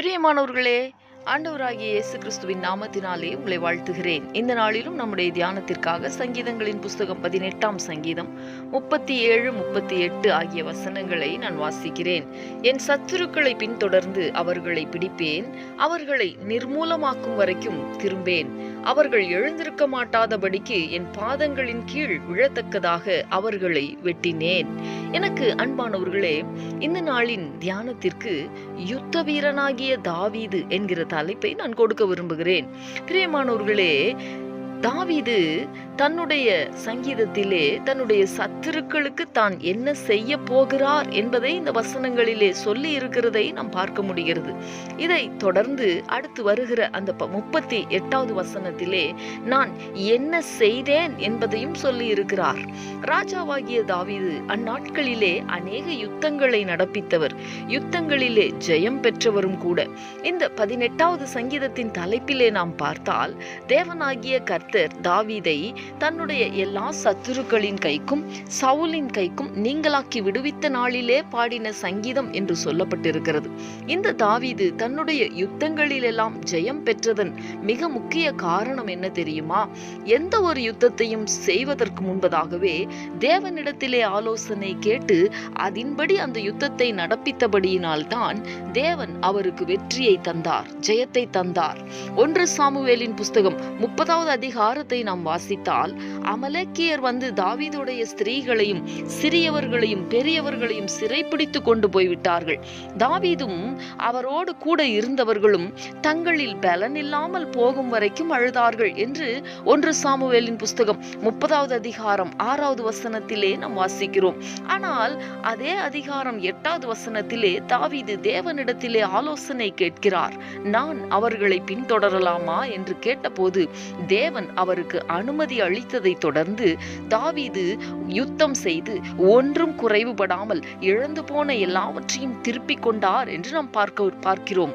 பிரியமானவர்களே ஆண்டவராகிய இயேசு கிறிஸ்துவின் நாமத்தினாலே உங்களை வாழ்த்துகிறேன். இந்த நாளிலும் நம்முடைய தியானத்திற்காக சங்கீதங்களின் புஸ்தகம் பதினெட்டாம் சங்கீதம் முப்பத்தி ஏழு முப்பத்தி எட்டு ஆகிய வசனங்களை நான் வாசிக்கிறேன். என் சத்துருக்களை பின்தொடர்ந்து அவர்களை பிடிப்பேன் அவர்களை நிர்மூலமாக்கும் வரைக்கும் திரும்பேன். அவர்கள் எழுந்திருக்க மாட்டாதபடிக்கு என் பாதங்களின் கீழ் விழத்தக்கதாக அவர்களை வெட்டினேன். எனக்கு அன்பானவர்களே இந்த நாளின் தியானத்திற்கு யுத்த வீரனாகிய தாவீது என்கிற தலைப்பை நான் கொடுக்க விரும்புகிறேன். பிரியமானவர்களே தாவீது தன்னுடைய சங்கீதத்திலே தன்னுடைய சத்துருக்களுக்கு தான் என்ன செய்ய போகிறார் என்பதை இந்த வசனங்களிலே சொல்லி இருக்கிறதை நாம் பார்க்க முடிகிறது. இதை தொடர்ந்து அடுத்து வருகிற அந்த ப- முப்பத்தி எட்டாவது வசனத்திலே நான் என்ன செய்தேன் என்பதையும் சொல்லி இருக்கிறார். ராஜாவாகிய தாவீது அந்நாட்களிலே அநேக யுத்தங்களை நடப்பித்தவர். யுத்தங்களிலே ஜெயம் பெற்றவரும் கூட. இந்த பதினெட்டாவது சங்கீதத்தின் தலைப்பிலே நாம் பார்த்தால் தேவனாகிய கர்த்தர் தாவிதை தன்னுடைய எல்லா சத்துருக்களின் கைக்கும் சவுலின் கைக்கும் நீங்களாக்கி விடுவித்த நாளிலே பாடின சங்கீதம் என்று சொல்லப்பட்டிருக்கிறது. இந்த தாவீது தன்னுடைய யுத்தங்களிலெல்லாம் ஜெயம் பெற்றதன் மிக முக்கிய காரணம் என்ன தெரியுமா? எந்த ஒரு யுத்தத்தையும் செய்வதற்கு முன்பதாகவே தேவனிடத்திலே ஆலோசனை கேட்டு அதின்படி அந்த யுத்தத்தை நடப்பித்தபடியினால்தான் தேவன் அவருக்கு வெற்றியை தந்தார் ஜெயத்தை தந்தார். ஒன்று சாமுவேலின் புஸ்தகம் முப்பதாவது அதிகாரத்தை நாம் வாசித்தார் வாசித்தால் அமலக்கியர் வந்து தாவீதுடைய ஸ்திரீகளையும் சிறியவர்களையும் பெரியவர்களையும் சிறைப்பிடித்து கொண்டு போய்விட்டார்கள். தாவீதும் அவரோடு கூட இருந்தவர்களும் தங்களில் பலன் இல்லாமல் போகும் வரைக்கும் அழுதார்கள் என்று ஒன்று சாமுவேலின் புஸ்தகம் முப்பதாவது அதிகாரம் ஆறாவது வசனத்திலே நாம் வாசிக்கிறோம். ஆனால் அதே அதிகாரம் எட்டாவது வசனத்திலே தாவீது தேவனிடத்திலே ஆலோசனை கேட்கிறார். நான் அவர்களை பின்தொடரலாமா? என்று கேட்டபோது தேவன் அவருக்கு அனுமதி அளித்ததை தொடர்ந்து தாவீது யுத்தம் செய்து ஒன்றும் குறைவுபடாமல் இழந்து போன எல்லாவற்றையும் திருப்பிக் கொண்டார் என்று நாம் பார்க்க பார்க்கிறோம்.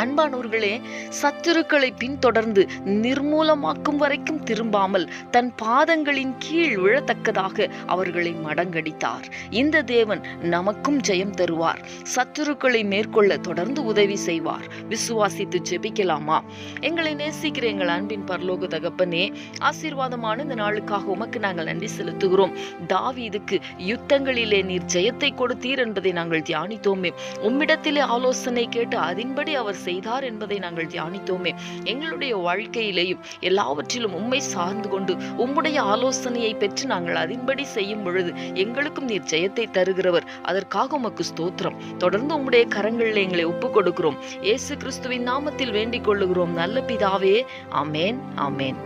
அன்பானவர்களே சத்துருக்களை பின்தொடர்ந்து நிர்மூலமாக்கும் வரைக்கும் திரும்பாமல் தன் பாதங்களின் கீழ் விழத்தக்கதாக அவர்களை மடங்கடித்தார். இந்த தேவன் நமக்கும் ஜெயம் தருவார். சத்துருக்களை மேற்கொள்ள தொடர்ந்து உதவி செய்வார். விசுவாசித்து ஜெபிக்கலாமா எங்களை நேசிக்கிற எங்கள் அன்பின் பரலோக தகப்பனே ஆசீர்வாதமான இந்த நாளுக்காக உமக்கு நாங்கள் நன்றி செலுத்துகிறோம். தாவீதுக்கு யுத்தங்களிலே நீர் ஜெயத்தை கொடுத்தீர் என்பதை நாங்கள் தியானித்தோமே. உம்மிடத்திலே ஆலோசனை கேட்டு அதன்படி அவர் செய்தார் என்பதை நாங்கள் தியானித்தோமே. எங்களுடைய வாழ்க்கையிலேயும் எல்லாவற்றிலும் உண்மை சார்ந்து கொண்டு உம்முடைய ஆலோசனையை பெற்று நாங்கள் அதின்படி செய்யும் பொழுது எங்களுக்கும் நீர் ஜெயத்தை தருகிறவர். அதற்காக உமக்கு ஸ்தோத்திரம். தொடர்ந்து உம்முடைய கரங்களில் எங்களை ஒப்பு கொடுக்கிறோம். இயேசு கிறிஸ்துவின் நாமத்தில் வேண்டிக் கொள்ளுகிறோம். நல்ல பிதாவே ஆமேன் ஆமேன்.